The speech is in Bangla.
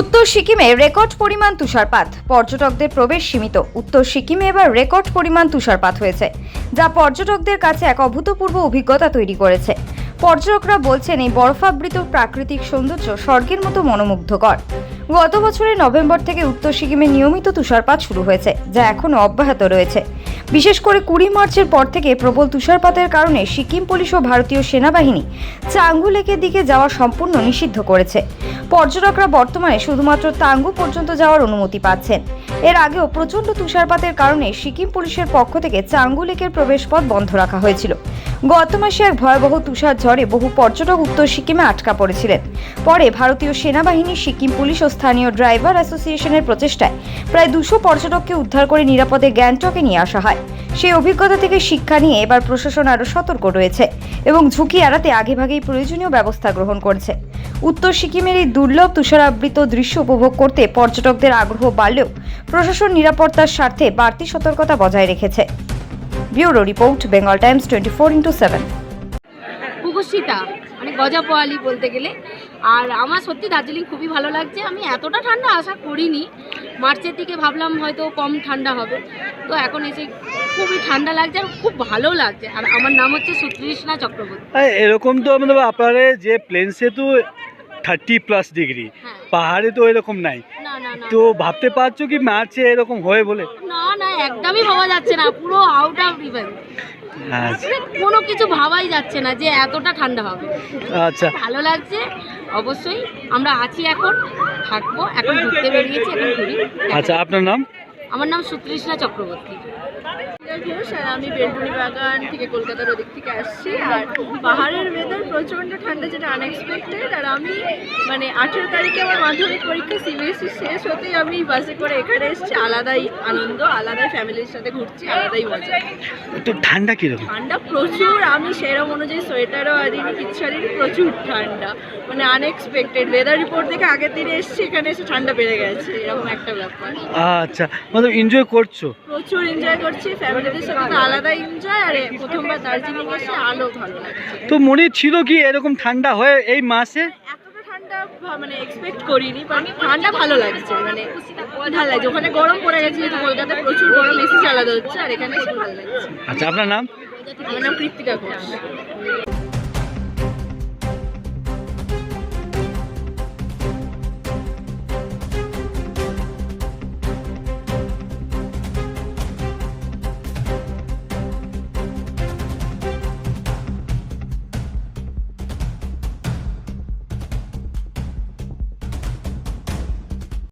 উত্তর সিকিমে রেকর্ড পরিমাণ তুষারপাত। পর্যটকদের প্রবেশ সীমিত। উত্তর সিকিমে এবার রেকর্ড পরিমাণ তুষারপাত হয়েছে, যা পর্যটকদের কাছে এক অভূতপূর্ব অভিজ্ঞতা তৈরি করেছে। পর্যটকরা বলছেন, এই বরফাবৃত প্রাকৃতিক সৌন্দর্য স্বর্গের মতো মনোমুগ্ধকর। গত বছরের নভেম্বর থেকে উত্তর সিকিমে নিয়মিত তুষারপাত শুরু হয়েছে, যা এখনও অব্যাহত রয়েছে। বিশেষ করে কুড়ি মার্চের পর থেকে প্রবল তুষারপাতের কারণে সিকিম পুলিশ ও ভারতীয় সেনাবাহিনী চাঙ্গু লেকের দিকে যাওয়া সম্পূর্ণ নিষিদ্ধ করেছে। পর্যটকরা বর্তমানে শুধুমাত্র তাঙ্গু পর্যন্ত যাওয়ার অনুমতি পাচ্ছেন। এর আগেও প্রচণ্ড তুষারপাতের কারণে সিকিম পুলিশের পক্ষ থেকে চাঙ্গু লেকের প্রবেশপথ বন্ধ রাখা হয়েছিল। গত মাসে এক ভয়াবহ তুষার ঝড়ে বহু পর্যটক উত্তর সিকিমে আটকা পড়েছিলেন। পরে ভারতীয় সেনাবাহিনী, সিকিম পুলিশ ও স্থানীয় ড্রাইভার অ্যাসোসিয়েশনের প্রচেষ্টায় প্রায় দুশো পর্যটককে উদ্ধার করে নিরাপদে গ্যাংটকে নিয়ে আসা হয়। সেই অভিজ্ঞতা থেকে শিক্ষা নিয়ে এবার প্রশাসন আরও সতর্ক রয়েছে এবং ঝুঁকি এড়াতে আগেভাগেই প্রয়োজনীয় ব্যবস্থা গ্রহণ করেছে। উত্তর সিকিমের এই দুর্লভ তুষারাবৃত দৃশ্য উপভোগ করতে পর্যটকদের আগ্রহ বাড়লেও প্রশাসন নিরাপত্তার স্বার্থে বাড়তি সতর্কতা বজায় রেখেছে। Bureau report Bengal Times twenty four into seven. কুকুসিতা মানে গজা পোয়ালি বলতে গেলে। আর আমার সত্যি দার্জিলিং খুবই ভালো লাগছে। আমি এতটা ঠান্ডা আশা করিনি। মার্চের দিকে ভাবলাম হয়তো কম ঠান্ডা হবে। তো এখন এসে খুবই ঠান্ডা লাগছে আর খুব ভালো লাগছে। আর আমার নাম হচ্ছে সুতৃষ্ণা চক্রবর্তী। হ্যাঁ, এরকম তো আমাদের যে প্লেন সেতু থার্টি প্লাস ডিগ্রি পাহাড়ে তো এরকম নাই। তো ভাবতে পারছ কি মার্চে এরকম হয় বলে? না না একদমই ভাবা যাচ্ছে না পুরো আউট অফ আচ্ছা। কোনো কিছু ভাবাই যাচ্ছে না যে এতটা ঠান্ডা হবে। আচ্ছা। ভালো লাগছে অবশ্যই। আমরা আছি এখন থাকব এখন ঘুরতে বেরিয়েছি এখন ঘুরি। আচ্ছা আপনার নাম? আমার নাম সুতৃষ্ণা চক্রবর্তী। ঘোষ বাগান থেকে কলকাতার ওদিক থেকে পাহাড়ের ঠান্ডা যেটা আর আমি মানে তারিখে মাধ্যমিক পরীক্ষা শেষ হতেই আমি বাসে করে এখানে এসেছি। আলাদাই আনন্দ ফ্যামিলির সাথে ঘুরছি ঠান্ডা কীরকম? ঠান্ডা প্রচুর আমি সেরকম অনুযায়ী সোয়েটারও আনিনি কিচ্ছু প্রচুর ঠান্ডা। মানে আনএক্সপেক্টেড ওয়েদার রিপোর্ট দেখে আগের দিনে এসছি এখানে এসে ঠান্ডা বেড়ে গেছে এরকম একটা ব্যাপার। আচ্ছা মানে এনজয় করছ? প্রচুর এনজয় করছি ফ্যামিলি সাথে তো আলাদা এনজয় আর প্রথমবার দার্জিলিং এসে আলো ভালো লাগছে তো মনে ছিল কি এরকম ঠান্ডা হয় এই মাসে? এতটা ঠান্ডা মানে এক্সপেক্ট করিনি বাট ঠান্ডা ভালো লাগছে মানে ভালো লাগছে। ওখানে গরম পড়ে গেছে যেহেতু কলকাতায় প্রচুর গরম এসি চালাতে হচ্ছে আর এখানে এসে ভালো লাগছে। আচ্ছা আপনার নাম? আমার নাম কৃত্তিকা ঘোষ।